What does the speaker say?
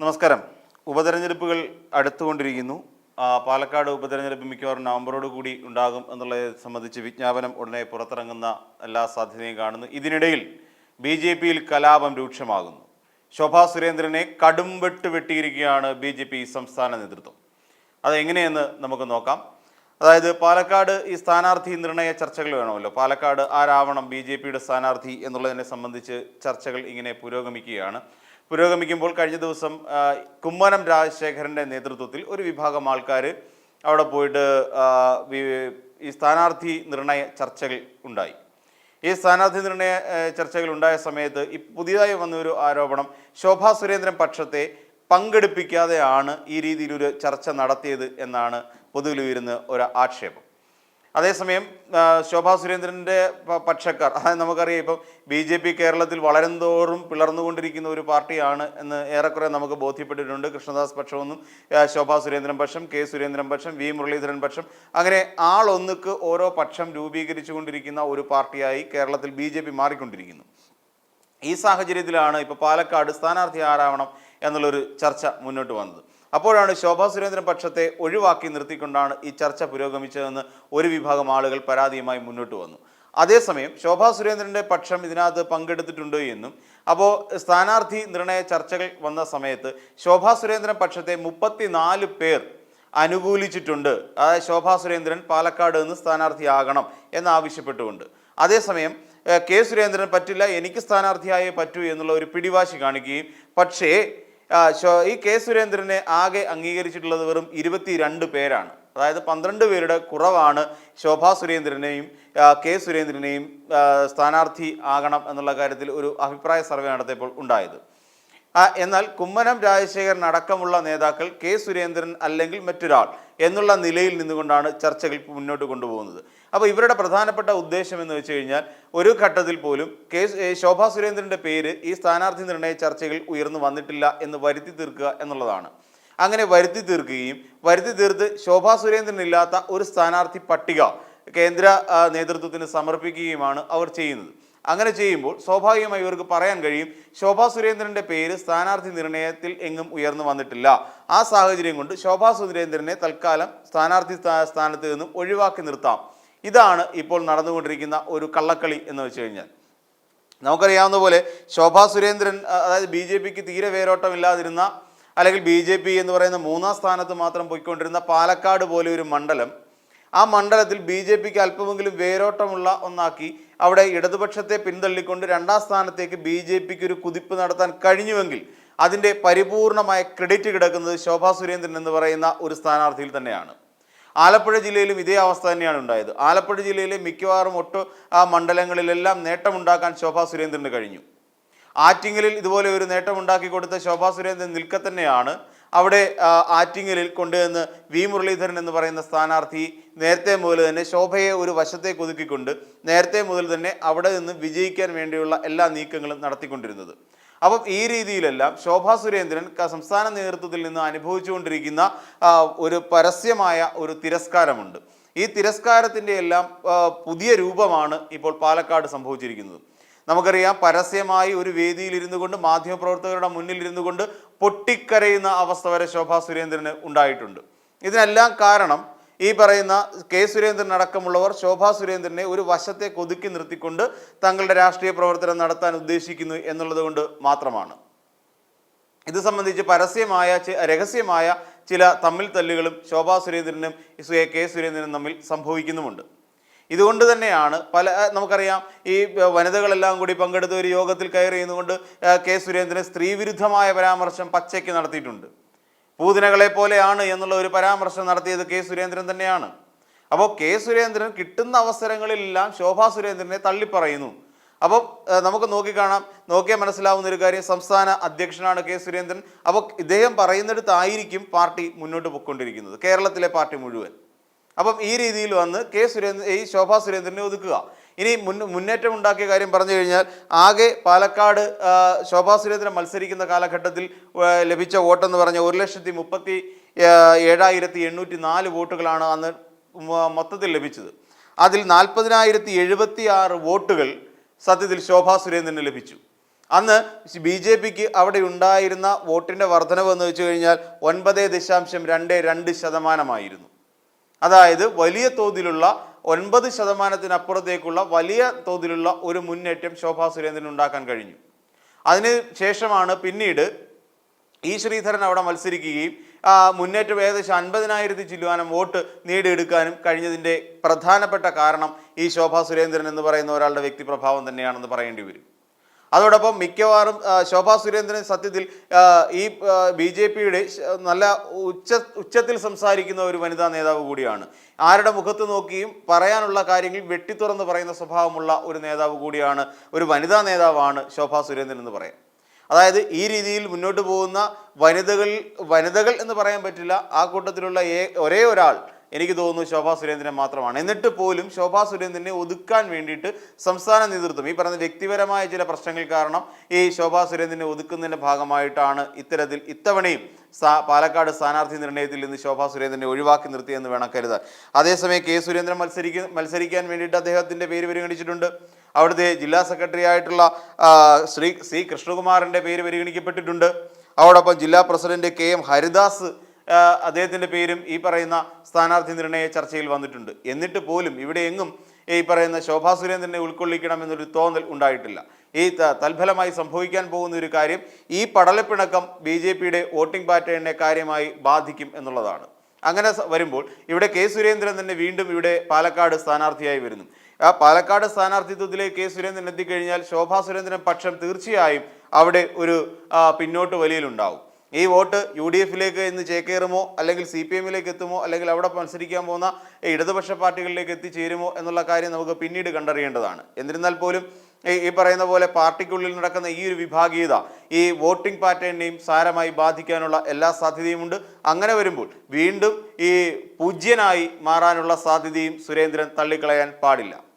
നമസ്കാരം. ഉപതെരഞ്ഞെടുപ്പുകൾ അടുത്തുകൊണ്ടിരിക്കുന്നു. പാലക്കാട് ഉപതെരഞ്ഞെടുപ്പ് മിക്കവാറും നവംബറോട് കൂടി ഉണ്ടാകും എന്നുള്ളത് സംബന്ധിച്ച് വിജ്ഞാപനം ഉടനെ പുറത്തിറങ്ങുന്ന എല്ലാ സാധ്യതയും കാണുന്നു. ഇതിനിടയിൽ ബി ജെ പിയിൽ കലാപം രൂക്ഷമാകുന്നു. ശോഭാ സുരേന്ദ്രനെ കടുംവെട്ട് വെട്ടിയിരിക്കുകയാണ് ബി ജെ പി സംസ്ഥാന നേതൃത്വം. അതെങ്ങനെയെന്ന് നമുക്ക് നോക്കാം. അതായത് പാലക്കാട് ഈ സ്ഥാനാർത്ഥി നിർണയ ചർച്ചകൾ വേണമല്ലോ. പാലക്കാട് ആരാവണം ബി ജെ പിയുടെ സ്ഥാനാർത്ഥി എന്നുള്ളതിനെ സംബന്ധിച്ച് ചർച്ചകൾ ഇങ്ങനെ പുരോഗമിക്കുകയാണ്. പുരോഗമിക്കുമ്പോൾ കഴിഞ്ഞ ദിവസം കുമ്മനം രാജശേഖരന്റെ നേതൃത്വത്തിൽ ഒരു വിഭാഗം ആൾക്കാർ അവിടെ പോയിട്ട് ഈ സ്ഥാനാർത്ഥി നിർണയ ചർച്ചകൾ ഉണ്ടായി. ഈ സ്ഥാനാർത്ഥി നിർണയ ചർച്ചകൾ ഉണ്ടായ സമയത്ത് ഈ പുതിയതായി വന്നൊരു ആരോപണം ശോഭാ സുരേന്ദ്രൻ പക്ഷത്തെ പങ്കെടുപ്പിക്കാതെയാണ് ഈ രീതിയിലൊരു ചർച്ച നടത്തിയത് എന്നാണ് പൊതുവിൽ ഉയരുന്ന ഒരു ആക്ഷേപം. അതേസമയം ശോഭാ സുരേന്ദ്രന്റെ പക്ഷക്കാർ അതായത് നമുക്കറിയാം ഇപ്പം ബി ജെ പി കേരളത്തിൽ വളരുന്തോറും പിളർന്നുകൊണ്ടിരിക്കുന്ന ഒരു പാർട്ടിയാണ് എന്ന് ഏറെക്കുറെ നമുക്ക് ബോധ്യപ്പെട്ടിട്ടുണ്ട്. കൃഷ്ണദാസ് പക്ഷമൊന്നും ശോഭാ സുരേന്ദ്രൻ പക്ഷം കെ സുരേന്ദ്രൻ പക്ഷം വി മുരളീധരൻ പക്ഷം. അങ്ങനെ ആളൊന്നുക്ക് ഓരോ പക്ഷം രൂപീകരിച്ചുകൊണ്ടിരിക്കുന്ന ഒരു പാർട്ടിയായി കേരളത്തിൽ ബി ജെ പി മാറിക്കൊണ്ടിരിക്കുന്നു. ഈ സാഹചര്യത്തിലാണ് ഇപ്പോൾ പാലക്കാട് സ്ഥാനാർത്ഥി ആരാവണം എന്നുള്ളൊരു ചർച്ച മുന്നോട്ട് വന്നത്. അപ്പോഴാണ് ശോഭാ സുരേന്ദ്രൻ പക്ഷത്തെ ഒഴിവാക്കി നിർത്തിക്കൊണ്ടാണ് ഈ ചർച്ച പുരോഗമിച്ചതെന്ന് ഒരു വിഭാഗം ആളുകൾ പരാതിയുമായി മുന്നോട്ട് വന്നു. അതേസമയം ശോഭാ സുരേന്ദ്രന്റെ പക്ഷം ഇതിനകത്ത് പങ്കെടുത്തിട്ടുണ്ട് എന്നും അപ്പോൾ സ്ഥാനാർത്ഥി നിർണയ ചർച്ചകൾ വന്ന സമയത്ത് ശോഭാ സുരേന്ദ്രൻ പക്ഷത്തെ മുപ്പത്തിനാല് പേർ അനുകൂലിച്ചിട്ടുണ്ട്. അതായത് ശോഭാ സുരേന്ദ്രൻ പാലക്കാട് നിന്ന് സ്ഥാനാർത്ഥിയാകണം എന്നാവശ്യപ്പെട്ടുകൊണ്ട്. അതേസമയം കെ സുരേന്ദ്രൻ പറ്റില്ല എനിക്ക് സ്ഥാനാർത്ഥിയായേ പറ്റൂ എന്നുള്ള ഒരു പിടിവാശി കാണിക്കുകയും പക്ഷേ ഈ കെ സുരേന്ദ്രനെ ആകെ അംഗീകരിച്ചിട്ടുള്ളത് വെറും ഇരുപത്തിരണ്ട് പേരാണ്. അതായത് പന്ത്രണ്ട് പേരുടെ കുറവാണ് ശോഭാ സുരേന്ദ്രനെയും കെ സുരേന്ദ്രനെയും സ്ഥാനാർത്ഥി ആകണം എന്നുള്ള കാര്യത്തിൽ ഒരു അഭിപ്രായ സർവേ നടത്തിയപ്പോൾ ഉണ്ടായത്. എന്നാൽ കുമ്മനം രാജശേഖരൻ അടക്കമുള്ള നേതാക്കൾ കെ സുരേന്ദ്രൻ അല്ലെങ്കിൽ മറ്റൊരാൾ എന്നുള്ള നിലയിൽ നിന്നുകൊണ്ടാണ് ചർച്ചകൾ മുന്നോട്ട് കൊണ്ടുപോകുന്നത്. അപ്പോൾ ഇവരുടെ പ്രധാനപ്പെട്ട ഉദ്ദേശം എന്ന് വെച്ച് കഴിഞ്ഞാൽ ഒരു ഘട്ടത്തിൽ പോലും കെ ശോഭാ സുരേന്ദ്രന്റെ പേര് ഈ സ്ഥാനാർത്ഥി നിർണയ ചർച്ചകൾ ഉയർന്നു വന്നിട്ടില്ല എന്ന് വരുത്തി തീർക്കുക എന്നുള്ളതാണ്. അങ്ങനെ വരുത്തി തീർക്കുകയും വരുത്തി തീർത്ത് ശോഭാ സുരേന്ദ്രൻ ഇല്ലാത്ത ഒരു സ്ഥാനാർത്ഥി പട്ടിക കേന്ദ്ര നേതൃത്വത്തിന് സമർപ്പിക്കുകയുമാണ് അവർ ചെയ്യുന്നത്. അങ്ങനെ ചെയ്യുമ്പോൾ സ്വാഭാവികമായി ഇവർക്ക് പറയാൻ കഴിയും ശോഭാ സുരേന്ദ്രന്റെ പേര് സ്ഥാനാർത്ഥി നിർണയത്തിൽ എങ്ങും ഉയർന്നു വന്നിട്ടില്ല. ആ സാഹചര്യം കൊണ്ട് ശോഭാ സുരേന്ദ്രനെ തൽക്കാലം സ്ഥാനാർത്ഥി സ്ഥാ- സ്ഥാനത്ത് നിന്നും ഒഴിവാക്കി നിർത്താം. ഇതാണ് ഇപ്പോൾ നടന്നുകൊണ്ടിരിക്കുന്ന ഒരു കള്ളക്കളി എന്ന് വെച്ച് കഴിഞ്ഞാൽ. നമുക്കറിയാവുന്ന പോലെ ശോഭാ സുരേന്ദ്രൻ അതായത് ബി ജെ പിക്ക് തീരെ വേരോട്ടമില്ലാതിരുന്ന അല്ലെങ്കിൽ ബി ജെ പി എന്ന് പറയുന്ന മൂന്നാം സ്ഥാനത്ത് മാത്രം പോയിക്കൊണ്ടിരുന്ന പാലക്കാട് പോലെ ഒരു മണ്ഡലം ആ മണ്ഡലത്തിൽ ബി ജെ പിക്ക് അല്പമെങ്കിലും വേരോട്ടമുള്ള ഒന്നാക്കി അവിടെ ഇടതുപക്ഷത്തെ പിന്തള്ളിക്കൊണ്ട് രണ്ടാം സ്ഥാനത്തേക്ക് ബി ജെ പിക്ക് ഒരു കുതിപ്പ് നടത്താൻ കഴിഞ്ഞുവെങ്കിൽ അതിന്റെ പരിപൂർണമായ ക്രെഡിറ്റ് കിടക്കുന്നത് ശോഭാ സുരേന്ദ്രൻ എന്ന് പറയുന്ന ഒരു സ്ഥാനാർത്ഥിയിൽ തന്നെയാണ്. ആലപ്പുഴ ജില്ലയിലും ഇതേ അവസ്ഥ തന്നെയാണ് ഉണ്ടായത്. ആലപ്പുഴ ജില്ലയിലെ മിക്കവാറും ഒട്ടു ആ മണ്ഡലങ്ങളിലെല്ലാം നേട്ടമുണ്ടാക്കാൻ ശോഭാ സുരേന്ദ്രന് കഴിഞ്ഞു. ആറ്റിങ്ങലിൽ ഇതുപോലെ ഒരു നേട്ടമുണ്ടാക്കി കൊടുത്ത ശോഭാ സുരേന്ദ്രൻ നിൽക്കെ തന്നെയാണ് അവിടെ ആറ്റിങ്ങലിൽ കൊണ്ടുവന്ന് വി. മുരളീധരൻ എന്ന് പറയുന്ന സ്ഥാനാർത്ഥി നേരത്തെ മുതൽ തന്നെ ശോഭയെ ഒരു വശത്തേക്ക് ഒതുക്കിക്കൊണ്ട് നേരത്തെ മുതൽ തന്നെ അവിടെ നിന്ന് വിജയിക്കാൻ വേണ്ടിയുള്ള എല്ലാ നീക്കങ്ങളും നടത്തിക്കൊണ്ടിരുന്നത്. അപ്പം ഈ രീതിയിലെല്ലാം ശോഭാ സുരേന്ദ്രൻ സംസ്ഥാന നേതൃത്വത്തിൽ നിന്ന് അനുഭവിച്ചുകൊണ്ടിരിക്കുന്ന ഒരു പരസ്യമായ ഒരു തിരസ്കാരമുണ്ട്. ഈ തിരസ്കാരത്തിന്റെ എല്ലാം പുതിയ രൂപമാണ് ഇപ്പോൾ പാലക്കാട് സംഭവിച്ചിരിക്കുന്നത്. നമുക്കറിയാം പരസ്യമായി ഒരു വേദിയിൽ ഇരുന്നു കൊണ്ട് മാധ്യമപ്രവർത്തകരുടെ മുന്നിൽ ഇരുന്നു കൊണ്ട് പൊട്ടിക്കരയുന്ന അവസ്ഥ വരെ ശോഭാ സുരേന്ദ്രന് ഉണ്ടായിട്ടുണ്ട്. ഇതിനെല്ലാം കാരണം ഈ പറയുന്ന കെ സുരേന്ദ്രൻ അടക്കമുള്ളവർ ശോഭാ സുരേന്ദ്രനെ ഒരു വശത്തെ കൊതുക്കി നിർത്തിക്കൊണ്ട് തങ്ങളുടെ രാഷ്ട്രീയ പ്രവർത്തനം നടത്താൻ ഉദ്ദേശിക്കുന്നു എന്നുള്ളത് കൊണ്ട് മാത്രമാണ്. ഇത് സംബന്ധിച്ച് പരസ്യമായ രഹസ്യമായ ചില തമ്മിൽ തല്ലുകളും ശോഭാ സുരേന്ദ്രനും കെ സുരേന്ദ്രനും തമ്മിൽ സംഭവിക്കുന്നുമുണ്ട്. ഇതുകൊണ്ട് തന്നെയാണ് പല നമുക്കറിയാം ഈ വനിതകളെല്ലാം കൂടി പങ്കെടുത്ത ഒരു യോഗത്തിൽ കയറി ചെയ്യുന്നതുകൊണ്ട് കെ. സുരേന്ദ്രൻ സ്ത്രീവിരുദ്ധമായ പരാമർശം പച്ചയ്ക്ക് നടത്തിയിട്ടുണ്ട്. പൂതിനകളെ പോലെയാണ് എന്നുള്ള ഒരു പരാമർശം നടത്തിയത് കെ. സുരേന്ദ്രൻ തന്നെയാണ്. അപ്പോൾ കെ. സുരേന്ദ്രൻ കിട്ടുന്ന അവസരങ്ങളിലെല്ലാം ശോഭാ സുരേന്ദ്രനെ തള്ളിപ്പറയുന്നു. അപ്പോൾ നമുക്ക് നോക്കിക്കാണാം നോക്കിയാൽ മനസ്സിലാവുന്ന ഒരു കാര്യം സംസ്ഥാന അധ്യക്ഷനാണ് കെ. സുരേന്ദ്രൻ. അപ്പോൾ ഇദ്ദേഹം പറയുന്നിടത്തായിരിക്കും പാർട്ടി മുന്നോട്ട് പോയിക്കൊണ്ടിരിക്കുന്നത് കേരളത്തിലെ പാർട്ടി മുഴുവൻ. അപ്പം ഈ രീതിയിൽ വന്ന് കെ സുരേന്ദ്രൻ ഈ ശോഭാ സുരേന്ദ്രനെ ഒതുക്കുക. ഇനി മുൻ മുന്നേറ്റം ഉണ്ടാക്കിയ കാര്യം പറഞ്ഞു കഴിഞ്ഞാൽ ആകെ പാലക്കാട് ശോഭാ സുരേന്ദ്രൻ മത്സരിക്കുന്ന കാലഘട്ടത്തിൽ ലഭിച്ച വോട്ടെന്ന് പറഞ്ഞ ഒരു ലക്ഷത്തി മുപ്പത്തി ഏഴായിരത്തി എണ്ണൂറ്റി നാല് വോട്ടുകളാണ് അന്ന് മൊത്തത്തിൽ ലഭിച്ചത്. അതിൽ നാൽപ്പതിനായിരത്തി എഴുപത്തി ആറ് വോട്ടുകൾ സത്യത്തിൽ ശോഭാ സുരേന്ദ്രന് ലഭിച്ചു. അന്ന് ബി ജെ പിക്ക് അവിടെ ഉണ്ടായിരുന്ന വോട്ടിന്റെ വർധനവ് എന്ന് വെച്ച് കഴിഞ്ഞാൽ ഒൻപത് ദശാംശം രണ്ട് രണ്ട് ശതമാനമായിരുന്നു. അതായത് വലിയ തോതിലുള്ള ഒൻപത് ശതമാനത്തിനപ്പുറത്തേക്കുള്ള വലിയ തോതിലുള്ള ഒരു മുന്നേറ്റം ശോഭാ സുരേന്ദ്രൻ ഉണ്ടാക്കാൻ കഴിഞ്ഞു. അതിന് ശേഷമാണ് പിന്നീട് ഈ ശ്രീധരൻ അവിടെ മത്സരിക്കുകയും മുന്നേറ്റം ഏകദേശം അൻപതിനായിരത്തി ചില്ലുവാനം വോട്ട് നേടിയെടുക്കാനും കഴിഞ്ഞതിന്റെ പ്രധാനപ്പെട്ട കാരണം ഈ ശോഭാ സുരേന്ദ്രൻ എന്ന് പറയുന്ന ഒരാളുടെ വ്യക്തിപ്രഭാവം തന്നെയാണെന്ന് പറയേണ്ടി വരും. അതോടൊപ്പം മിക്കവാറും ശോഭാ സുരേന്ദ്രൻ സത്യത്തിൽ ഈ ബി ജെ പിയുടെ നല്ല ഉച്ച ഉച്ചത്തിൽ സംസാരിക്കുന്ന ഒരു വനിതാ നേതാവ് കൂടിയാണ്. ആരുടെ മുഖത്ത് നോക്കിയും പറയാനുള്ള കാര്യങ്ങൾ വെട്ടിത്തുറന്ന് പറയുന്ന സ്വഭാവമുള്ള ഒരു നേതാവ് കൂടിയാണ് ഒരു വനിതാ നേതാവാണ് ശോഭാ സുരേന്ദ്രൻ എന്ന് പറയാം. അതായത് ഈ രീതിയിൽ മുന്നോട്ട് പോകുന്ന വനിതകൾ വനിതകൾ എന്ന് പറയാൻ പറ്റില്ല. ആ കൂട്ടത്തിലുള്ള ഒരേ ഒരാൾ എനിക്ക് തോന്നുന്നു ശോഭാ സുരേന്ദ്രൻ മാത്രമാണ്. എന്നിട്ട് പോലും ശോഭാ സുരേന്ദ്രനെ ഒതുക്കാൻ വേണ്ടിയിട്ട് സംസ്ഥാന നേതൃത്വം ഈ പറയുന്ന വ്യക്തിപരമായ ചില പ്രശ്നങ്ങൾ കാരണം ഈ ശോഭാ സുരേന്ദ്രനെ ഒതുക്കുന്നതിന്റെ ഭാഗമായിട്ടാണ് ഇത്തരത്തിൽ ഇത്തവണയും പാലക്കാട് സ്ഥാനാർത്ഥി നിർണയത്തിൽ നിന്ന് ശോഭാ സുരേന്ദ്രനെ ഒഴിവാക്കി നിർത്തിയെന്ന് വേണം കരുതാൻ. അതേസമയം കെ സുരേന്ദ്രൻ മത്സരിക്ക മത്സരിക്കാൻ വേണ്ടിയിട്ട് അദ്ദേഹത്തിന്റെ പേര് പരിഗണിച്ചിട്ടുണ്ട്. അവിടുത്തെ ജില്ലാ സെക്രട്ടറി ആയിട്ടുള്ള ശ്രീ സി കൃഷ്ണകുമാറിന്റെ പേര് പരിഗണിക്കപ്പെട്ടിട്ടുണ്ട്. അതോടൊപ്പം ജില്ലാ പ്രസിഡന്റ് കെ എം ഹരിദാസ് അദ്ദേഹത്തിന്റെ പേരും ഈ പറയുന്ന സ്ഥാനാർത്ഥി നിർണയ ചർച്ചയിൽ വന്നിട്ടുണ്ട്. എന്നിട്ട് പോലും ഇവിടെ എങ്ങും ഈ പറയുന്ന ശോഭാ സുരേന്ദ്രനെ ഉൾക്കൊള്ളിക്കണം എന്നൊരു തോന്നൽ ഉണ്ടായിട്ടില്ല. ഈ തൽഫലമായി സംഭവിക്കാൻ പോകുന്ന ഒരു കാര്യം ഈ പടലപ്പിണക്കം ബി ജെ പിയുടെ വോട്ടിംഗ് പാറ്റേണിനെ കാര്യമായി ബാധിക്കും എന്നുള്ളതാണ്. അങ്ങനെ വരുമ്പോൾ ഇവിടെ കെ സുരേന്ദ്രൻ തന്നെ വീണ്ടും ഇവിടെ പാലക്കാട് സ്ഥാനാർത്ഥിയായി വരുന്നു. ആ പാലക്കാട് സ്ഥാനാർത്ഥിത്വത്തിലേക്ക് കെ സുരേന്ദ്രൻ എത്തിക്കഴിഞ്ഞാൽ ശോഭാ സുരേന്ദ്രൻ പക്ഷം തീർച്ചയായും അവിടെ ഒരു പിന്നോട്ട് വലിയലുണ്ടാവും. ഈ വോട്ട് യു ഡി എഫിലേക്ക് ഇന്ന് ചേക്കേറുമോ? അല്ലെങ്കിൽ സി പി എമ്മിലേക്ക് എത്തുമോ? അല്ലെങ്കിൽ അവിടെ മത്സരിക്കാൻ പോകുന്ന ഇടതുപക്ഷ പാർട്ടികളിലേക്ക് എത്തിച്ചേരുമോ? എന്നുള്ള കാര്യം നമുക്ക് പിന്നീട് കണ്ടറിയേണ്ടതാണ്. എന്നിരുന്നാൽ പോലും ഈ പറയുന്ന പോലെ പാർട്ടിക്കുള്ളിൽ നടക്കുന്ന ഈ ഒരു വിഭാഗീയത ഈ വോട്ടിംഗ് പാറ്റേണിനെയും സാരമായി ബാധിക്കാനുള്ള എല്ലാ സാധ്യതയുമുണ്ട്. അങ്ങനെ വരുമ്പോൾ വീണ്ടും ഈ പൂജ്യനായി മാറാനുള്ള സാധ്യതയും സുരേന്ദ്രൻ തള്ളിക്കളയാൻ പാടില്ല.